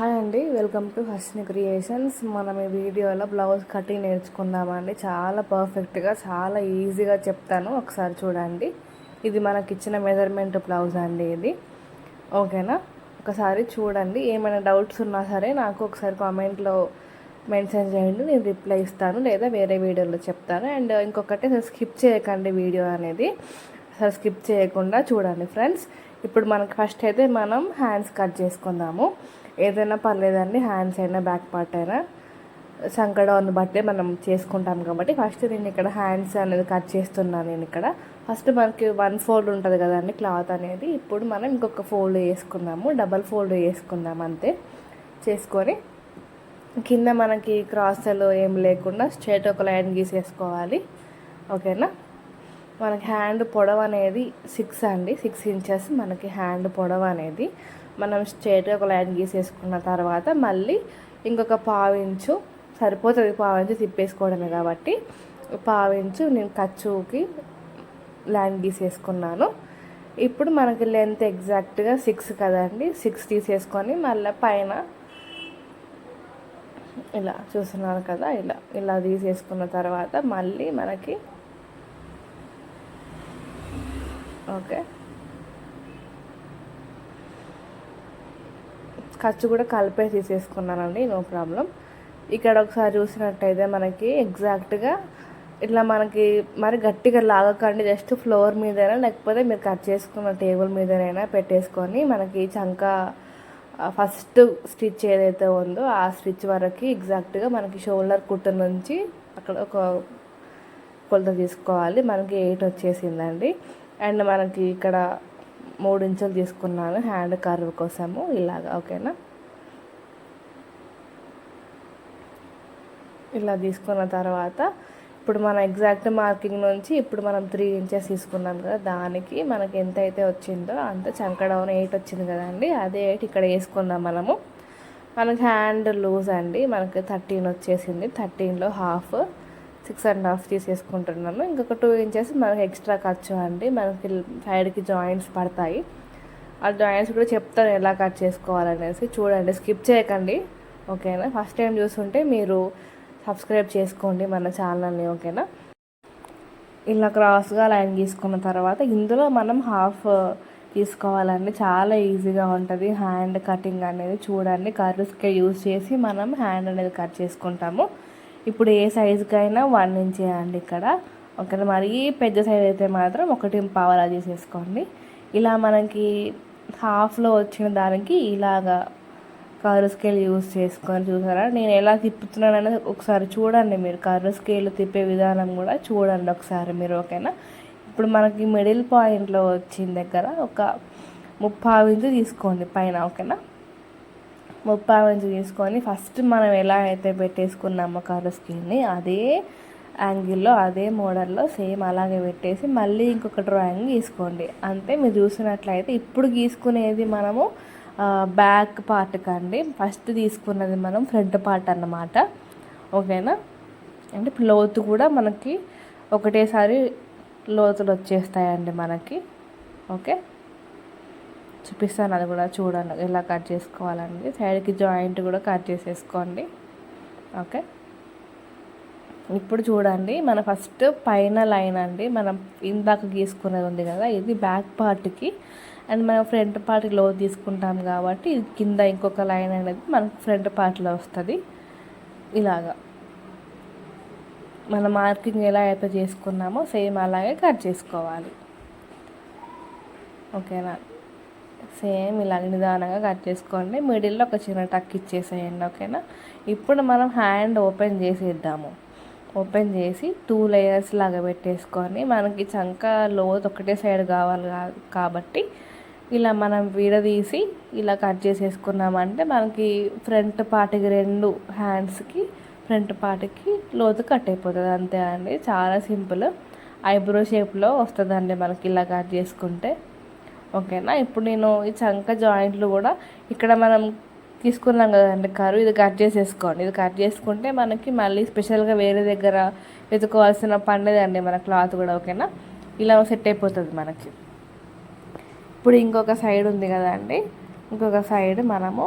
Hi అండి welcome to హస్ని creations. మనం ఈ వీడియోలో బ్లౌజ్ కటింగ్ నేర్చుకుందామండి. చాలా పర్ఫెక్ట్గా చాలా ఈజీగా చెప్తాను. ఒకసారి చూడండి. ఇది మనకి ఇచ్చిన మెజర్మెంట్ బ్లౌజ్ అండి ఇది. ఓకేనా? ఒకసారి చూడండి. ఏమైనా డౌట్స్ ఉన్నా సరే నాకు ఒకసారి కామెంట్లో మెన్షన్ చేయండి. నేను రిప్లై ఇస్తాను లేదా వేరే వీడియోలో చెప్తాను. అండ్ ఇంకొకటి అసలు స్కిప్ చేయకండి వీడియో అనేది. అసలు స్కిప్ చేయకుండా చూడండి ఫ్రెండ్స్. ఇప్పుడు మనకి ఫస్ట్ అయితే మనం హ్యాండ్స్ కట్ చేసుకుందాము. ఏదైనా పర్లేదండి హ్యాండ్స్ అయినా బ్యాక్ పార్ట్ అయినా. సంకడాన్ని బట్టే మనం చేసుకుంటాం కాబట్టి ఫస్ట్ నేను ఇక్కడ హ్యాండ్స్ అనేది కట్ చేస్తున్నాను నేను ఇక్కడ. ఫస్ట్ మనకి వన్ ఫోల్డ్ ఉంటుంది కదండి క్లాత్ అనేది. ఇప్పుడు మనం ఇంకొక ఫోల్డ్ వేసుకుందాము డబల్ ఫోల్డ్ వేసుకుందాం అంతే. చేసుకొని కింద మనకి క్రాస్లు ఏం లేకుండా స్ట్రేట్ ఒక లైన్ గీసేసుకోవాలి. ఓకేనా మనకి హ్యాండ్ పొడవు అనేది సిక్స్ అండి. సిక్స్ ఇంచెస్ మనకి హ్యాండ్ పొడవు అనేది. మనం స్ట్రేట్గా ఒక లైన్ గీసేసుకున్న తర్వాత మళ్ళీ ఇంకొక పావించు సరిపోతుంది పావించు తిప్పేసుకోవడమే కాబట్టి పావించు నేను ఖర్చుకి లైన్ గీసేసుకున్నాను. ఇప్పుడు మనకి లెంత్ ఎగ్జాక్ట్గా సిక్స్ కదండి సిక్స్ తీసేసుకొని మళ్ళీ పైన ఇలా చూస్తున్నారు కదా ఇలా ఇలా తీసేసుకున్న తర్వాత మళ్ళీ మనకి ఓకే. ఖర్చు కూడా కలిపే తీసేసుకున్నానండి నో ప్రాబ్లం. ఇక్కడ ఒకసారి చూసినట్టయితే మనకి ఎగ్జాక్ట్గా ఇట్లా మనకి మరి గట్టిగా లాగకండి జస్ట్ ఫ్లోర్ మీదైనా లేకపోతే మీరు కట్ చేసుకున్న టేబుల్ మీదనైనా పెట్టేసుకొని మనకి చంక ఫస్ట్ స్టిచ్ ఏదైతే ఉందో ఆ స్టిచ్ వరకు ఎగ్జాక్ట్గా మనకి షోల్డర్ కుట్టు నుంచి అక్కడ ఒక కొలత తీసుకోవాలి. మనకి ఎయిట్ వచ్చేసిందండి. అండ్ మనకి ఇక్కడ మూడు ఇంచులు తీసుకున్నాను. హ్యాండ్ కర్వ్ కోసము ఇలాగా ఓకేనా? ఇలా తీసుకున్న తర్వాత ఇప్పుడు మన ఎగ్జాక్ట్ మార్కింగ్ నుంచి ఇప్పుడు మనం త్రీ ఇంచెస్ తీసుకున్నాం కదా దానికి మనకి ఎంత అయితే వచ్చిందో అంత చంక డౌన్ ఎయిట్ వచ్చింది కదండి అదే ఎయిట్ ఇక్కడ వేసుకుందాం మనము. మనకి హ్యాండ్ లూజ్ అండి. మనకి థర్టీన్ వచ్చేసింది. థర్టీన్లో హాఫ్ సిక్స్ అండ్ హాఫ్ తీసేసుకుంటున్నాను ఇంకొక టూ ఇంచెస్ మనకి ఎక్స్ట్రా ఖర్చు అండి. మనకి సైడ్కి జాయింట్స్ పడతాయి. ఆ జాయింట్స్ కూడా చెప్తాను ఎలా కట్ చేసుకోవాలనేసి. చూడండి స్కిప్ చేయకండి. ఓకేనా? ఫస్ట్ టైం చూస్తుంటే మీరు సబ్స్క్రైబ్ చేసుకోండి మన ఛానల్ని ఓకేనా? ఇలా క్రాస్గా లైన్ గీసుకున్న తర్వాత ఇందులో మనం హాఫ్ తీసుకోవాలండి. చాలా ఈజీగా ఉంటుంది. హ్యాండ్ కటింగ్ అనేది చూడండి కర్వ్స్కే యూజ్ చేసి మనం హ్యాండ్ అనేది కట్ చేసుకుంటాము. ఇప్పుడు ఏ సైజుకైనా వన్ ఇంచ్ చేయండి ఇక్కడ. ఓకే మరీ పెద్ద సైజ్ అయితే మాత్రం ఒకటి పావలా చేసేసుకోండి ఇలా మనకి హాఫ్లో వచ్చిన దానికి ఇలాగా కర్వ్ స్కేల్ యూజ్ చేసుకొని చూసారా? నేను ఎలా తిప్పుతున్నాను అనేది ఒకసారి చూడండి మీరు. కర్వ్ స్కేల్ తిప్పే విధానం కూడా చూడండి ఒకసారి మీరు ఓకేనా? ఇప్పుడు మనకి మిడిల్ పాయింట్లో వచ్చిన దగ్గర ఒక ముప్పావు ఇంచు తీసుకోండి పైన ఓకేనా? ముప్పై నుంచి తీసుకొని ఫస్ట్ మనం ఎలా అయితే పెట్టేసుకున్నామో కలర్ స్కిన్ని అదే యాంగిల్లో అదే మోడల్లో సేమ్ అలాగే పెట్టేసి మళ్ళీ ఇంకొక డ్రాయింగ్ గీసుకోండి. అంతే మీరు చూసినట్లయితే ఇప్పుడు గీసుకునేది మనము బ్యాక్ పార్ట్ కండి. ఫస్ట్ తీసుకున్నది మనం ఫ్రంట్ పార్ట్ అన్నమాట. ఓకేనా? అంటే లోతు కూడా మనకి ఒకటేసారి లోతులు వచ్చేస్తాయండి మనకి. ఓకే? చూపిస్తాను అది కూడా చూడండి ఎలా కట్ చేసుకోవాలండి సైడ్కి జాయింట్ కూడా కట్ చేసేసుకోండి. ఓకే. ఇప్పుడు చూడండి మన ఫస్ట్ పైన లైన్ అండి. మనం ఇందాక గీసుకునేది ఉంది కదా ఇది బ్యాక్ పార్ట్కి. అండ్ మనం ఫ్రంట్ పార్ట్లో తీసుకుంటాం కాబట్టి ఇది కింద ఇంకొక లైన్ అనేది మనకు ఫ్రంట్ పార్ట్లో వస్తుంది. ఇలాగా. మన మార్కింగ్ ఎలా అయితే చేసుకున్నామో సేమ్ అలాగే కట్ చేసుకోవాలి. ఓకేనా? సేమ్ ఇలా నిదానంగా కట్ చేసుకోండి. మిడిల్లో ఒక చిన్న టక్ ఇచ్చేసేయండి ఓకేనా? ఇప్పుడు మనం హ్యాండ్ ఓపెన్ చేసేద్దాము. ఓపెన్ చేసి టూ లేయర్స్ లాగా పెట్టేసుకొని మనకి చంక లోతు ఒకటే సైడ్ కావాలి కాబట్టి ఇలా మనం విడదీసి ఇలా కట్ చేసేసుకున్నామంటే మనకి ఫ్రంట్ పార్ట్కి రెండు హ్యాండ్స్కి ఫ్రంట్ పార్ట్కి లోతు కట్ అయిపోతుంది. అంతే అండి. చాలా సింపుల్. ఐబ్రో షేప్లో వస్తుందండి మనకి ఇలా కట్ చేసుకుంటే. ఓకేనా? ఇప్పుడు నేను ఈ చంక జాయింట్లు కూడా ఇక్కడ మనం తీసుకున్నాం కదండి కరు ఇది కట్ చేసేసుకోండి. ఇది కట్ చేసుకుంటే మనకి మళ్ళీ స్పెషల్గా వేరే దగ్గర వెతుకోవాల్సిన పండదండి మన క్లాత్ కూడా ఓకేనా? ఇలా సెట్ అయిపోతుంది మనకి. ఇప్పుడు ఇంకొక సైడ్ ఉంది కదండి. ఇంకొక సైడ్ మనము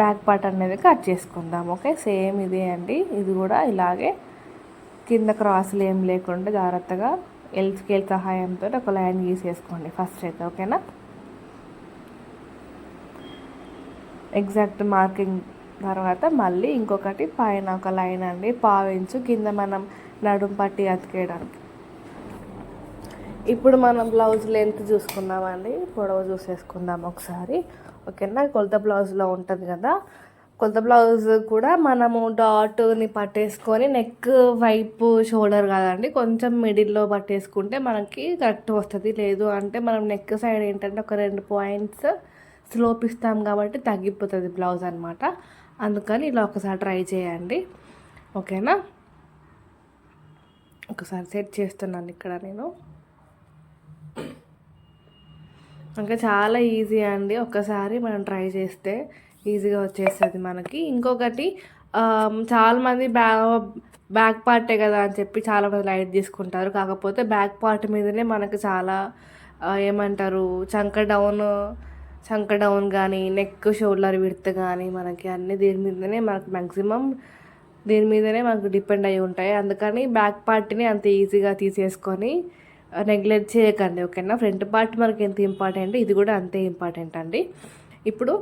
బ్యాక్ పార్ట్ అనేది కట్ చేసుకుందాం ఓకే? సేమ్ ఇదే అండి. ఇది కూడా ఇలాగే కింద క్రాసులు ఏం లేకుండా జాగ్రత్తగా ఎల్ స్కేల్ సహాయంతో ఒక లైన్ గీసేసుకోండి ఫస్ట్ అయితే ఓకేనా ఎగ్జాక్ట్ మార్కింగ్ తర్వాత మళ్ళీ ఇంకొకటి పైన ఒక లైన్ అండి పావించు కింద మనం నడుం పట్టి అతికేయడానికి. ఇప్పుడు మనం బ్లౌజ్ లెంత్ చూసుకుందామండి పొడవు చూసేసుకుందాం ఒకసారి. ఓకేనా కొలత బ్లౌజ్లో ఉంటుంది కదా? కొలత బ్లౌజ్ కూడా మనము డాట్ని పట్టేసుకొని నెక్ వైపు షోల్డర్ కాదండి కొంచెం మిడిల్లో పట్టేసుకుంటే మనకి కరెక్ట్ వస్తుంది. లేదు అంటే మనం నెక్ సైడ్ ఏంటంటే ఒక రెండు పాయింట్స్ స్లోప్ ఇస్తాం కాబట్టి తగ్గిపోతుంది బ్లౌజ్ అనమాట అందుకని ఇలా ఒకసారి ట్రై చేయండి. ఓకేనా? ఒకసారి సెట్ చేస్తున్నాను ఇక్కడ నేను. ఇంకా చాలా ఈజీ అండి. ఒకసారి మనం ట్రై చేస్తే ఈజీగా వచ్చేస్తుంది మనకి. ఇంకొకటి చాలామంది బ్యా బ్యాక్ పార్టే కదా అని చెప్పి చాలామంది లైట్ తీసుకుంటారు. కాకపోతే బ్యాక్ పార్ట్ మీదనే మనకు చాలా ఏమంటారు చంక డౌన్ చంక డౌన్ కానీ నెక్ షోల్డర్ విడత కానీ మనకి అన్ని దీని మీదనే మనకు మ్యాక్సిమం దీని మీదనే మనకు డిపెండ్ అయి ఉంటాయి. అందుకని బ్యాక్ పార్ట్ని అంత ఈజీగా తీసేసుకొని నెగ్లెక్ట్ చేయకండి. ఓకేనా? ఫ్రంట్ పార్ట్ మనకి ఎంత ఇంపార్టెంట్ ఇది కూడా అంతే ఇంపార్టెంట్ అండి. ఇప్పుడు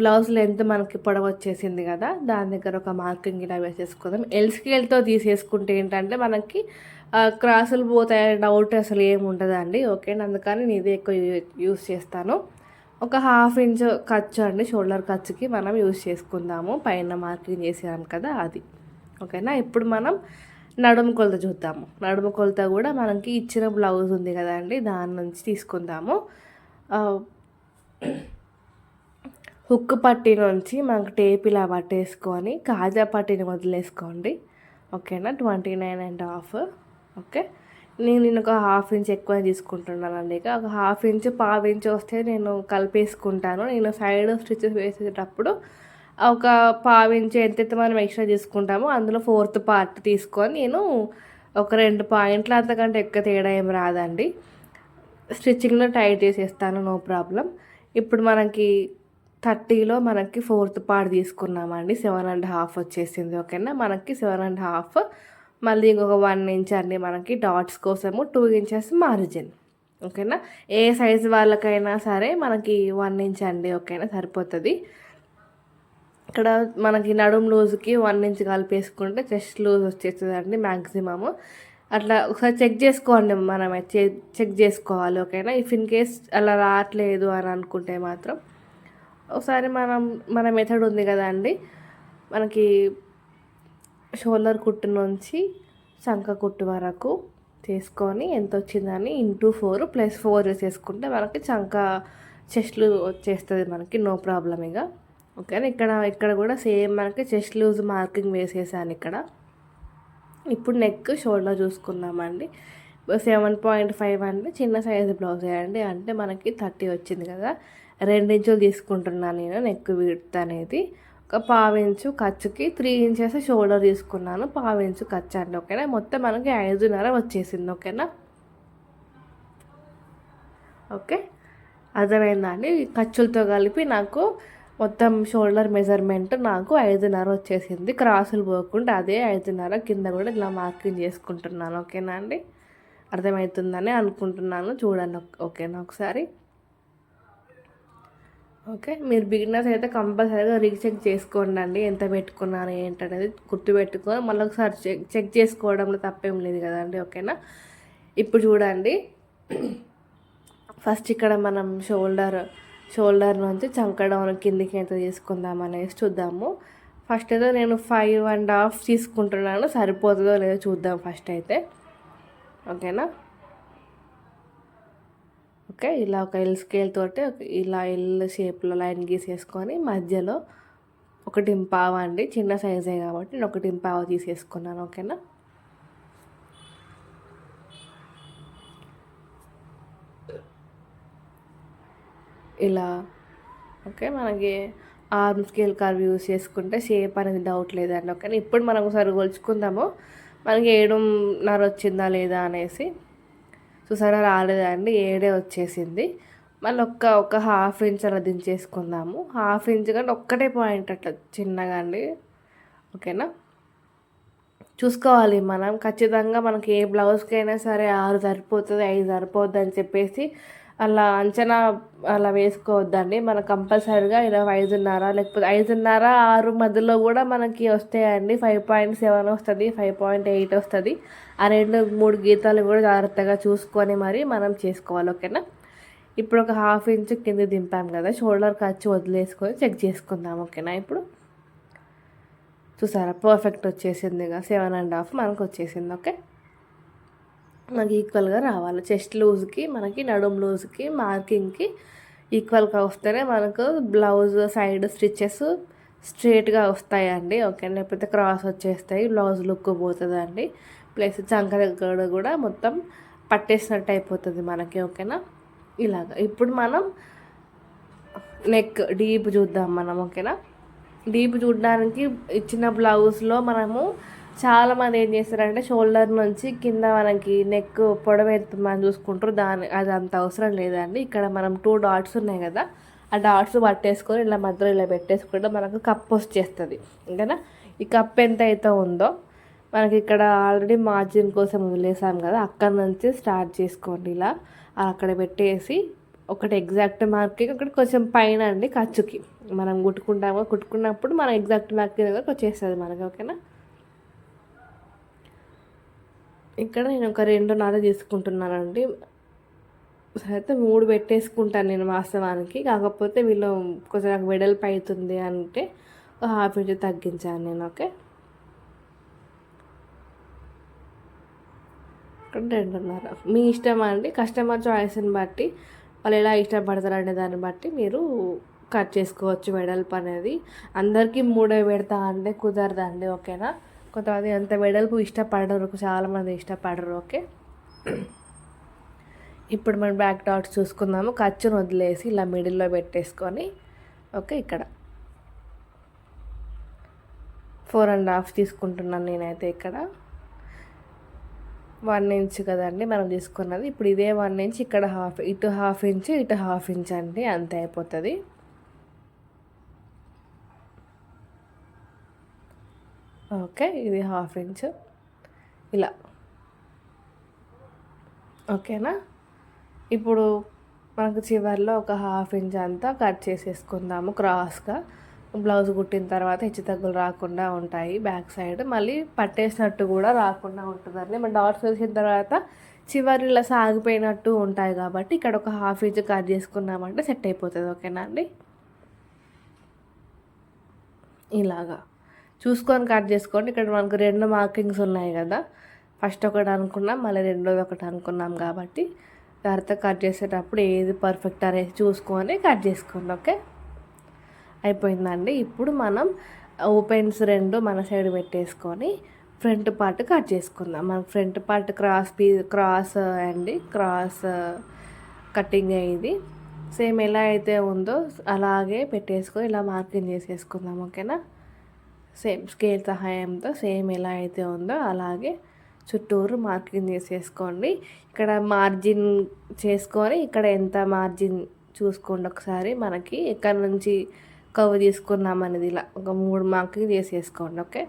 బ్లౌజ్ లెంత్ మనకి పొడవ వచ్చేసింది కదా దాని దగ్గర ఒక మార్కింగ్ ఇలా వేసేసుకుందాం. ఎల్ స్కేల్తో తీసేసుకుంటే ఏంటంటే మనకి క్రాసులు పోతాయనే డౌట్ అసలు ఏమి ఉండదండి. ఓకే అందుకని నేను ఇదే ఎక్కువ యూస్ చేస్తాను. ఒక హాఫ్ ఇంచ్ ఖర్చు అండి షోల్డర్ ఖర్చుకి మనం యూజ్ చేసుకుందాము. పైన మార్కింగ్ చేసాం కదా అది. ఓకేనా ఇప్పుడు మనం నడుము కొలత చూద్దాము. నడుము కొలత కూడా మనకి ఇచ్చిన బ్లౌజ్ ఉంది కదండి దాని నుంచి తీసుకుందాము. హుక్ పట్టి నుంచి మనకు టేప్ ఇలా పట్టేసుకొని కాజా పట్టిని వదిలేసుకోండి. ఓకేనా? Twenty nine and half. Okay? నేను నేను ఒక హాఫ్ ఇంచ్ ఎక్కువ తీసుకుంటున్నానండి. ఇక ఒక హాఫ్ ఇంచ్ పావు ఇంచ్ వస్తే నేను కలిపేసుకుంటాను. నేను సైడ్ స్టిచెస్ వేసేటప్పుడు ఒక పావు ఇంచ్ ఎంతైతే మనం ఎక్స్ట్రా తీసుకుంటామో అందులో ఫోర్త్ పార్ట్ తీసుకొని నేను ఒక రెండు పాయింట్లు అంతకంటే ఎక్కువ తేడా ఏం రాదండి. స్టిచ్చింగ్లో టైట్ చేసేస్తాను నో ప్రాబ్లం. ఇప్పుడు మనకి థర్టీలో మనకి ఫోర్త్ పార్ట్ తీసుకున్నామండి. సెవెన్ అండ్ హాఫ్ వచ్చేసింది ఓకేనా? మనకి సెవెన్ అండ్ హాఫ్. మళ్ళీ ఇంకొక వన్ ఇంచ్ అండి మనకి డాట్స్ కోసము టూ ఇంచెస్ మార్జిన్ ఓకేనా? ఏ సైజు వాళ్ళకైనా సరే మనకి వన్ ఇంచ్ అండి ఓకేనా? సరిపోతుంది. ఇక్కడ మనకి నడుము లూజ్కి వన్ ఇంచ్ కలిపేసుకుంటే చెస్ట్ లూజ్ వచ్చేస్తుంది అండి మ్యాక్సిమము అట్లా ఒకసారి చెక్ చేసుకోండి మనం చెక్ చేసుకోవాలి ఓకేనా? ఇఫ్ ఇన్ కేస్ అలా రావట్లేదు అని అనుకుంటే మాత్రం ఒకసారి మనం మన మెథడ్ ఉంది కదా అండి. మనకి షోల్డర్ కుట్టు నుంచి శంఖ కుట్టు వరకు చేసుకొని ఎంత వచ్చిందని ఇంటూ ఫోర్ ప్లస్ ఫోర్ చేసుకుంటే మనకి చంక చెస్ట్లు వచ్చేస్తుంది మనకి నో ప్రాబ్లం ఇక. ఓకేనా ఇక్కడ ఇక్కడ కూడా సేమ్ మనకి చెస్ట్ లూజ్ మార్కింగ్ వేసేసాను ఇక్కడ. ఇప్పుడు నెక్ షోల్డర్ చూసుకుందామండి. సెవెన్ పాయింట్ ఫైవ్ అంటే చిన్న సైజు బ్లౌజ్ వేయండి అంటే మనకి థర్టీ వచ్చింది కదా. రెండించులు తీసుకుంటున్నాను నేను నెక్ విడ్త్ అనేది. ఒక పావించు ఖర్చుకి త్రీ ఇంచెస్ షోల్డర్ తీసుకున్నాను. పావించు ఖర్చు అండి ఓకేనా? మొత్తం మనకి ఐదున్నర వచ్చేసింది ఓకేనా? ఓకే? అర్థమైందండి ఖర్చులతో కలిపి నాకు మొత్తం షోల్డర్ మెజర్మెంట్ నాకు ఐదున్నర వచ్చేసింది. క్రాసులు పోకుండా అదే ఐదున్నర కింద కూడా ఇలా మార్కింగ్ చేసుకుంటున్నాను ఓకేనా అండి? అర్థమవుతుందని అనుకుంటున్నాను. చూడండి ఓకేనా? ఒకసారి. ఓకే మీరు బిగినర్స్ అయితే కంపల్సరీగా రీచెక్ చేసుకోండి అండి ఎంత పెట్టుకున్నారు ఏంటనేది గుర్తు పెట్టుకొని మళ్ళీ ఒకసారి చెక్ చెక్ చేసుకోవడంలో తప్పేం లేదు కదండి ఓకేనా? ఇప్పుడు చూడండి. ఫస్ట్ ఇక్కడ మనం షోల్డర్ షోల్డర్ నుంచి చంకడం కిందికి ఎంత తీసుకుందాం అనేసి చూద్దాము. ఫస్ట్ అయితే నేను ఫైవ్ అండ్ హాఫ్ తీసుకుంటున్నాను సరిపోతుందో లేదో చూద్దాం ఫస్ట్ అయితే. ఓకేనా? ఓకే ఇలా ఒక ఎల్ స్కేల్ తోటి ఇలా ఎల్ షేప్లో లైన్ గీసేసుకొని మధ్యలో ఒకటి పావు అండి చిన్న సైజే కాబట్టి నేను ఒకటి పావు తీసేసుకున్నాను ఓకేనా ఇలా ఓకే మనకి ఆర్మ్ స్కేల్ కర్వ్ యూస్ చేసుకుంటే షేప్ అనేది డౌట్ లేదండి ఓకే ఇప్పుడు మనం ఒకసారి కొలుచుకుందాము మనకి ఏడున్నర వచ్చిందా లేదా అనేసి. చూసారా రాలేదండి ఏడే వచ్చేసింది. మళ్ళీ ఒక్క ఒక హాఫ్ ఇంచ్ అలా దించేసుకుందాము. హాఫ్ ఇంచ్ కంటే ఒక్కటే పాయింట్ అట్లా చిన్నగా అండి. ఓకేనా? చూసుకోవాలి మనం. ఖచ్చితంగా మనకి ఏ బ్లౌజ్కి అయినా సరే ఆరు సరిపోతుంది ఐదు సరిపోద్ది అని చెప్పేసి అలా అంచనా అలా వేసుకోవద్దండి. మన కంపల్సరీగా ఇలా ఐదున్నర లేకపోతే ఐదున్నర ఆరు మధ్యలో కూడా మనకి వస్తాయండి. ఫైవ్ పాయింట్ సెవెన్ వస్తుంది ఫైవ్ పాయింట్ ఎయిట్ వస్తుంది. ఆ రెండు మూడు గీతాలు కూడా జాగ్రత్తగా చూసుకొని మరి మనం చేసుకోవాలి ఓకేనా? ఇప్పుడు ఒక హాఫ్ ఇంచ్ కింద దింపాం కదా షోల్డర్ ఖర్చు వదిలేసుకొని చెక్ చేసుకుందాం ఓకేనా? ఇప్పుడు చూసారా పర్ఫెక్ట్ వచ్చేసింది. ఇక సెవెన్ అండ్ హాఫ్ మనకు వచ్చేసింది ఓకే? మనకి ఈక్వల్గా రావాలి. చెస్ట్ లూజ్కి మనకి నడుము లూజ్కి మార్కింగ్కి ఈక్వల్గా వస్తేనే మనకు బ్లౌజ్ సైడ్ స్టిచ్చెస్ స్ట్రేట్గా వస్తాయండి. ఓకే లేకపోతే క్రాస్ వచ్చేస్తాయి. బ్లౌజ్ లుక్ పోతుందండి. ప్లస్ చంక దగ్గర కూడా మొత్తం పట్టేసినట్టు అయిపోతుంది మనకి. ఓకేనా ఇలాగ. ఇప్పుడు మనం నెక్ డీప్ చూద్దాం మనం. ఓకేనా డీప్ చూడడానికి ఇచ్చిన బ్లౌజ్లో మనము చాలామంది ఏం చేస్తారంటే షోల్డర్ నుంచి కింద మనకి నెక్ పొడవెత్తుమని చూసుకుంటారు. దాని అది అంత అవసరం లేదండి. ఇక్కడ మనం టూ డాట్స్ ఉన్నాయి కదా ఆ డాట్స్ పట్టేసుకొని ఇలా మధ్యలో ఇలా పెట్టేసుకుంటే మనకు కప్ వచ్చేస్తుంది. ఓకేనా ఈ కప్ ఎంత అయితే ఉందో మనకి ఇక్కడ ఆల్రెడీ మార్జిన్ కోసం వదిలేసాం కదా అక్కడ నుంచి స్టార్ట్ చేసుకోండి ఇలా. అక్కడ పెట్టేసి ఒకటి ఎగ్జాక్ట్ మార్కింగ్ ఒకటి కొంచెం పైన అండి ఖర్చుకి. మనం కుట్టుకుంటాము కుట్టుకున్నప్పుడు మనం ఎగ్జాక్ట్ మార్కింగ్ దగ్గరకు వచ్చేస్తుంది మనకి ఓకేనా? ఇక్కడ నేను ఒక రెండున్నర తీసుకుంటున్నానండి. అయితే మూడు పెట్టేసుకుంటాను నేను వాస్తవానికి. కాకపోతే వీళ్ళు కొంచెం నాకు వెడల్పు అవుతుంది అంటే ఒక హాఫ్ ఇంచ్ తగ్గించాను నేను ఓకే? ఇక్కడ రెండున్నర. మీ ఇష్టం అండి. కస్టమర్ చాయిస్ని బట్టి వాళ్ళు ఎలా ఇష్టపడతారు అనే దాన్ని బట్టి మీరు కట్ చేసుకోవచ్చు వెడల్పు అనేది. అందరికీ మూడే పెడతా అంటే కుదరదండి ఓకేనా? కొంతమంది అంత వెడల్పు ఇష్టపడరు చాలామంది ఇష్టపడరు ఓకే? ఇప్పుడు మనం బ్యాక్ డాట్స్ చూసుకుందాము. ఖర్చును వదిలేసి ఇలా మిడిల్లో పెట్టేసుకొని ఓకే ఇక్కడ. ఫోర్ అండ్ హాఫ్ తీసుకుంటున్నాను నేనైతే ఇక్కడ. వన్ ఇంచ్ కదండి మనం తీసుకున్నది. ఇప్పుడు ఇదే వన్ ఇంచ్ ఇక్కడ హాఫ్ ఇటు హాఫ్ ఇంచ్ ఇటు హాఫ్ ఇంచ్ అండి అంతే అయిపోతుంది. ఓకే ఇది హాఫ్ ఇంచ్. ఇలా. ఓకేనా? ఇప్పుడు మనకు చివరిలో ఒక హాఫ్ ఇంచ్ అంతా కట్ చేసేసుకుందాము క్రాస్గా. బ్లౌజ్ కుట్టిన తర్వాత హెచ్చు తగ్గులు రాకుండా ఉంటాయి బ్యాక్ సైడ్. మళ్ళీ పట్టేసినట్టు కూడా రాకుండా ఉంటుందండి. మన డాట్స్ వేసిన తర్వాత చివరి ఇలా సాగిపోయినట్టు ఉంటాయి కాబట్టి ఇక్కడ ఒక హాఫ్ ఇంచ్ కట్ చేసుకున్నామంటే సెట్ అయిపోతుంది. ఓకేనా అండి? ఇలాగా. చూసుకొని కట్ చేసుకోండి. ఇక్కడ మనకు రెండు మార్కింగ్స్ ఉన్నాయి కదా. ఫస్ట్ ఒకటి అనుకున్నాం మళ్ళీ రెండోది ఒకటి అనుకున్నాం కాబట్టి తర్వాత కట్ చేసేటప్పుడు ఏది పర్ఫెక్ట్ అనేది చూసుకొని కట్ చేసుకోండి ఓకే? అయిపోయిందండి. ఇప్పుడు మనం ఓపెన్స్ రెండు మన సైడ్ పెట్టేసుకొని ఫ్రంట్ పార్ట్ కట్ చేసుకుందాం. మన front part cross P cross అండి. క్రాస్ కటింగ్ ఇది సేమ్ ఎలా అయితే ఉందో అలాగే పెట్టేసుకొని ఇలా మార్కింగ్ చేసేసుకుందాం ఓకేనా? సేమ్ స్కేల్ సహాయంతో సేమ్ ఎలా అయితే ఉందో అలాగే చుట్టూరు మార్కింగ్ చేసేసుకోండి. ఇక్కడ మార్జిన్ చేసుకొని ఇక్కడ ఎంత మార్జిన్ చూసుకోండి ఒకసారి. మనకి ఎక్కడి నుంచి కవ్ తీసుకున్నాం అనేది ఇలా ఒక మూడు మార్కింగ్ చేసేసుకోండి ఓకే?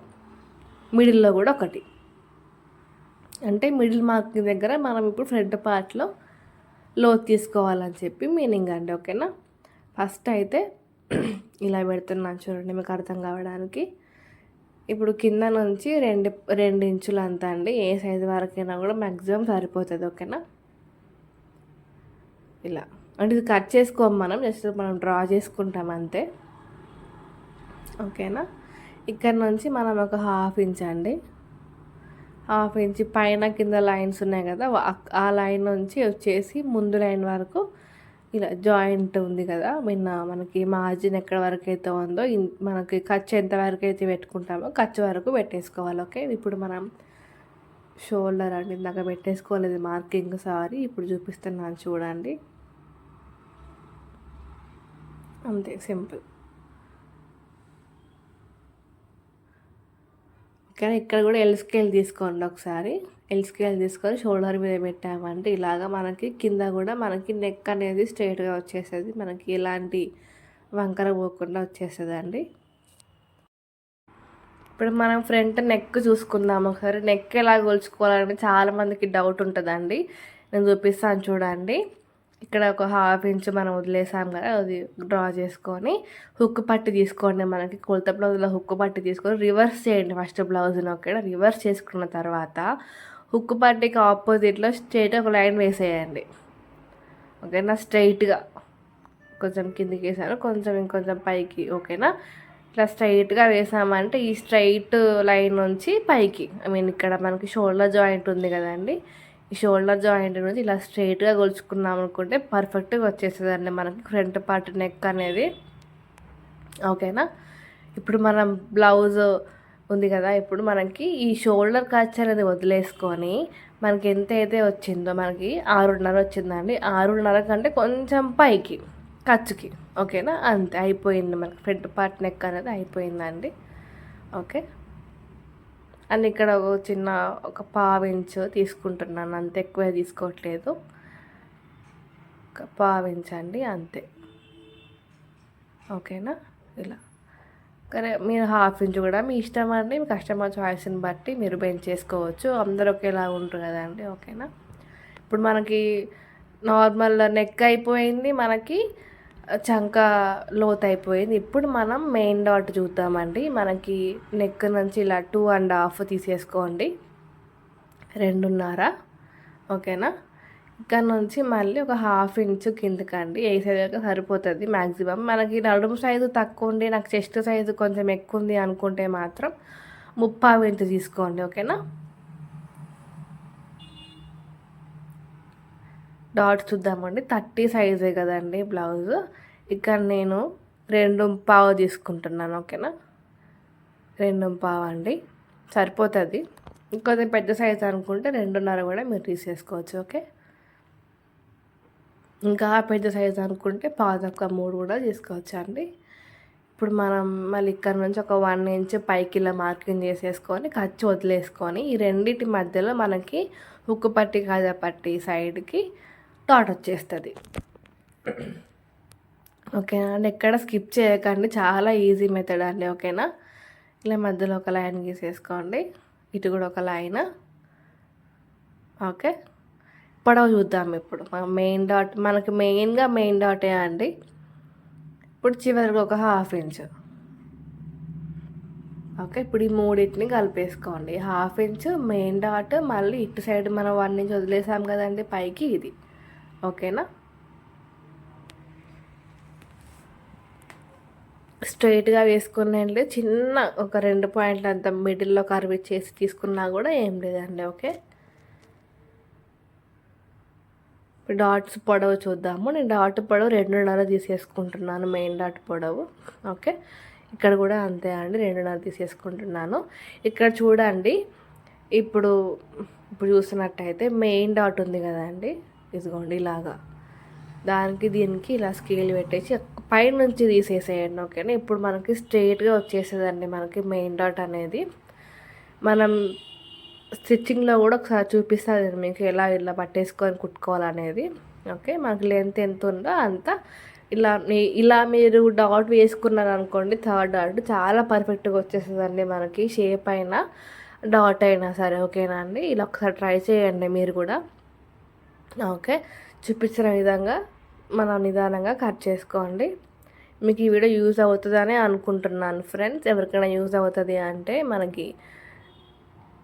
మిడిల్లో కూడా ఒకటి. అంటే మిడిల్ మార్కింగ్ దగ్గర మనం ఇప్పుడు ఫ్రంట్ పార్ట్లో లో తీసుకోవాలని చెప్పి మీనింగ్ అండి ఓకేనా? ఫస్ట్ అయితే ఇలా పెడుతున్నాను చూడండి మీకు అర్థం కావడానికి. ఇప్పుడు కింద నుంచి రెండు రెండు ఇంచులు అంత అండి. ఏ సైజు వరకైనా కూడా మ్యాక్సిమం సరిపోతుంది ఓకేనా? ఇలా. అంటే ఇది కట్ చేసుకోము మనం జస్ట్ మనం డ్రా చేసుకుంటాం అంతే. ఓకేనా? ఇక్కడ నుంచి మనం ఒక హాఫ్ ఇంచ్ అండి. హాఫ్ ఇంచ్ పైన కింద లైన్స్ ఉన్నాయి కదా ఆ లైన్ నుంచి వచ్చేసి ముందు లైన్ వరకు ఇలా జాయింట్ ఉంది కదా నిన్న మనకి మార్జిన్ ఎక్కడ వరకు అయితే ఉందో మనకి ఖర్చు ఎంత వరకు అయితే పెట్టుకుంటామో ఖర్చు వరకు పెట్టేసుకోవాలి ఓకే? ఇప్పుడు మనం షోల్డర్ అండి ఇందాక పెట్టేసుకోలేదు మార్కింగ్ సారీ ఇప్పుడు చూపిస్తున్నాను చూడండి. అంతే సింపుల్. ఓకే ఇక్కడ కూడా ఎల్ స్కేల్ తీసుకోండి ఒకసారి. ఎల్ స్కేల్ తీసుకొని షోల్డర్ మీద పెట్టామంటే ఇలాగా మనకి కింద కూడా మనకి నెక్ అనేది స్ట్రైట్గా వచ్చేస్తుంది. మనకి ఎలాంటి వంకర పోకుండా వచ్చేస్తుంది అండి ఇప్పుడు మనం ఫ్రంట్ నెక్ చూసుకుందాం. ఒకసారి నెక్ ఎలా కొలుచుకోవాలని చాలామందికి డౌట్ ఉంటుందండి. నేను చూపిస్తాను చూడండి. ఇక్కడ ఒక హాఫ్ ఇంచ్ మనం వదిలేసాం కదా అది డ్రా చేసుకొని హుక్ పట్టి తీసుకోండి మనకి. కొలత బ్లౌజ్లో హుక్ పట్టి తీసుకొని రివర్స్ చేయండి ఫస్ట్ బ్లౌజ్ని. ఓకే రివర్స్ చేసుకున్న తర్వాత హుక్ పట్టికి ఆపోజిట్లో స్ట్రైట్ ఒక లైన్ వేసేయండి. ఓకేనా? స్ట్రైట్గా. కొంచెం కిందికి వేసాను కొంచెం ఇంకొంచెం పైకి. ఓకేనా? ఇట్లా స్ట్రైట్గా వేసామంటే ఈ స్ట్రైట్ లైన్ నుంచి పైకి. ఐ మీన్ ఇక్కడ మనకి షోల్డర్ జాయింట్ ఉంది కదండి. ఈ షోల్డర్ జాయింట్ నుంచి ఇలా స్ట్రైట్గా కొలుచుకున్నాం అనుకుంటే పర్ఫెక్ట్గా వచ్చేస్తుందండి మనకి ఫ్రంట్ పార్ట్ నెక్ అనేది. ఓకేనా? ఇప్పుడు మనం బ్లౌజ్ ఉంది కదా ఇప్పుడు మనకి ఈ షోల్డర్ ఖర్చు అనేది వదిలేసుకొని మనకి ఎంత అయితే వచ్చిందో మనకి ఆరున్నర వచ్చిందండి. ఆరున్నర కంటే కొంచెం పైకి ఖర్చుకి. ఓకేనా? అంతే అయిపోయింది మనకి. ఫ్రంట్ పార్ట్ నెక్ అనేది అయిపోయిందండి. ఓకే? అండ్ ఇక్కడ ఒక చిన్న ఒక పావించ్ తీసుకుంటున్నాను. అంత ఎక్కువ తీసుకోవట్లేదు. ఒక పావించ్ అండి అంతే. ఓకేనా? ఇలా. కానీ మీరు హాఫ్ ఇంచ్ కూడా మీ ఇష్టం అండి మీ కస్టమర్ చాయిస్ని బట్టి మీరు బెంచ్ చేసుకోవచ్చు అందరూ ఒకేలా ఉంటారు కదండి ఓకేనా? ఇప్పుడు మనకి నార్మల్ నెక్ అయిపోయింది మనకి చంక లోత్ అయిపోయింది. ఇప్పుడు మనం మెయిన్ డాట్ చూద్దామండి. మనకి నెక్ నుంచి ఇలా టూ అండ్ హాఫ్ తీసేసుకోండి. రెండున్నర ఓకేనా? ఇక్కడ నుంచి మళ్ళీ ఒక హాఫ్ ఇంచు కిందకండి. ఏ సైజ్ సరిపోతుంది మ్యాక్సిమం మనకి నడుము సైజు తక్కువ ఉండి నాకు చెస్ట్ సైజు కొంచెం ఎక్కువ ఉంది అనుకుంటే మాత్రం ముప్పావు ఇంచు తీసుకోండి ఓకేనా డాట్ చూద్దామండి. థర్టీ సైజే కదండి బ్లౌజ్ ఇక్కడ నేను రెండు పావు తీసుకుంటున్నాను ఓకేనా రెండు పావు అండి. సరిపోతుంది. ఇంకొంచెం పెద్ద సైజ్ అనుకుంటే రెండున్నర కూడా మీరు తీసేసుకోవచ్చు ఓకే ఇంకా పెద్ద సైజ్ అనుకుంటే పాదొక్క మూడు కూడా తీసుకోవచ్చు అండి ఇప్పుడు మనం మళ్ళీ ఇక్కడ నుంచి ఒక వన్ ఇంచ్ పైకి ఇలా మార్కింగ్ చేసేసుకొని ఖర్చు వదిలేసుకొని ఈ రెండింటి మధ్యలో మనకి ఉక్కు పట్టి కాజా పట్టి సైడ్కి డాట్ వచ్చేస్తుంది. ఓకేనా? అండి ఎక్కడ స్కిప్ చేయకండి. చాలా ఈజీ మెథడ్ అండి. ఓకేనా? ఇలా మధ్యలో ఒక లైన్ గీసేసుకోండి. ఇటు కూడా ఒక లైన్. ఓకే? పడవ చూద్దాం ఇప్పుడు. మెయిన్ డాట్ మనకి మెయిన్గా మెయిన్ డాటే అండి. ఇప్పుడు చివరికి ఒక హాఫ్ ఇంచ్ ఓకే ఇప్పుడు ఈ మూడింటిని కలిపేసుకోండి. హాఫ్ ఇంచ్ మెయిన్ డాట్ మళ్ళీ ఇటు సైడ్ మనం వన్ ఇంచ్ వదిలేసాం కదండి పైకి ఇది. ఓకేనా స్ట్రైట్గా వేసుకున్నాయండి చిన్న ఒక రెండు పాయింట్లు అంత మిడిల్లో కర్వ్ చేసి తీసుకున్నా కూడా ఏం లేదండి ఓకే డాట్స్ పొడవు చూద్దాము. నేను డాట్ పొడవు రెండున్నర తీసేసుకుంటున్నాను మెయిన్ డాట్ పొడవు. ఓకే? ఇక్కడ కూడా అంతే అండి రెండున్నర తీసేసుకుంటున్నాను. ఇక్కడ చూడండి ఇప్పుడు ఇప్పుడు చూసినట్టయితే మెయిన్ డాట్ ఉంది కదండి. ఇదిగోండి ఇలాగా. దానికి దీనికి ఇలా స్కేల్ పెట్టేసి పైనుంచి తీసేసేయండి ఓకేనా? ఇప్పుడు మనకి స్ట్రైట్గా వచ్చేసేదండి మనకి మెయిన్ డాట్ అనేది. మనం స్టిచ్చింగ్లో కూడా ఒకసారి చూపిస్తుంది మీకు ఎలా ఇలా పట్టేసుకొని కుట్టుకోవాలనేది. ఓకే? మాకు లెంత్ ఎంత ఉందో అంత ఇలా ఇలా మీరు డాట్ వేసుకున్నారు అనుకోండి థర్డ్ డాట్ చాలా పర్ఫెక్ట్గా వచ్చేస్తుందండి మనకి షేప్ అయినా డాట్ అయినా సరే. ఓకేనా అండి? ఇలా ఒకసారి ట్రై చేయండి మీరు కూడా. ఓకే? చూపించిన విధంగా మనం నిదానంగా కట్ చేసుకోండి. మీకు ఈ వీడియో యూజ్ అవుతుందని అనుకుంటున్నాను ఫ్రెండ్స్. ఎవరికైనా యూజ్ అవుతుంది అంటే మనకి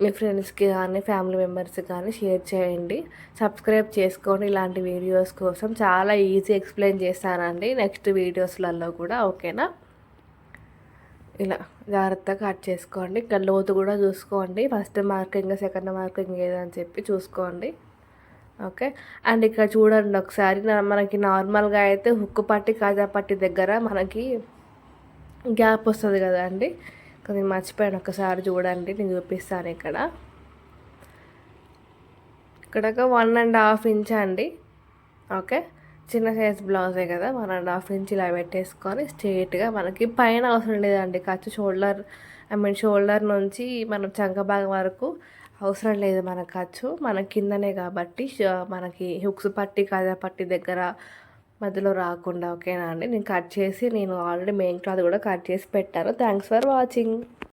మీ ఫ్రెండ్స్కి కానీ ఫ్యామిలీ మెంబర్స్కి కానీ షేర్ చేయండి. సబ్స్క్రైబ్ చేసుకోండి ఇలాంటి వీడియోస్ కోసం. చాలా ఈజీ ఎక్స్ప్లెయిన్ చేస్తానండి నెక్స్ట్ వీడియోస్లలో కూడా ఓకేనా? ఇలా జాగ్రత్తగా కట్ చేసుకోండి. ఇక్కడ లోతు కూడా చూసుకోండి. ఫస్ట్ మార్కింగ్ సెకండ్ మార్కింగ్ ఏదని చెప్పి చూసుకోండి. ఓకే? అండ్ ఇక్కడ చూడండి ఒకసారి మనకి నార్మల్గా అయితే హుక్కు పట్టి కాజా పట్టి దగ్గర మనకి గ్యాప్ వస్తుంది కదా అండి కొంచెం మర్చిపోయాను ఒకసారి చూడండి నేను చూపిస్తాను ఇక్కడ. ఇక్కడ వన్ అండ్ హాఫ్ ఇంచ్ అండి. ఓకే? చిన్న సైజ్ బ్లౌజే కదా? వన్ అండ్ హాఫ్ ఇంచ్ ఇలా పెట్టేసుకొని స్ట్రేట్గా మనకి పైన అవసరం లేదండి. ఖర్చు షోల్డర్ ఐ మీన్ షోల్డర్ నుంచి మనం చంక భాగం వరకు అవసరం లేదు మన ఖర్చు. మన కిందనే కాబట్టి మనకి హుక్స్ పట్టి కాజా పట్టి దగ్గర మధ్యలో రాకుండా ఓకేనా అండి? నేను కట్ చేసి నేను ఆల్రెడీ మెయిన్ క్లాత్ కూడా కట్ చేసి పెట్టాను. Thanks for watching.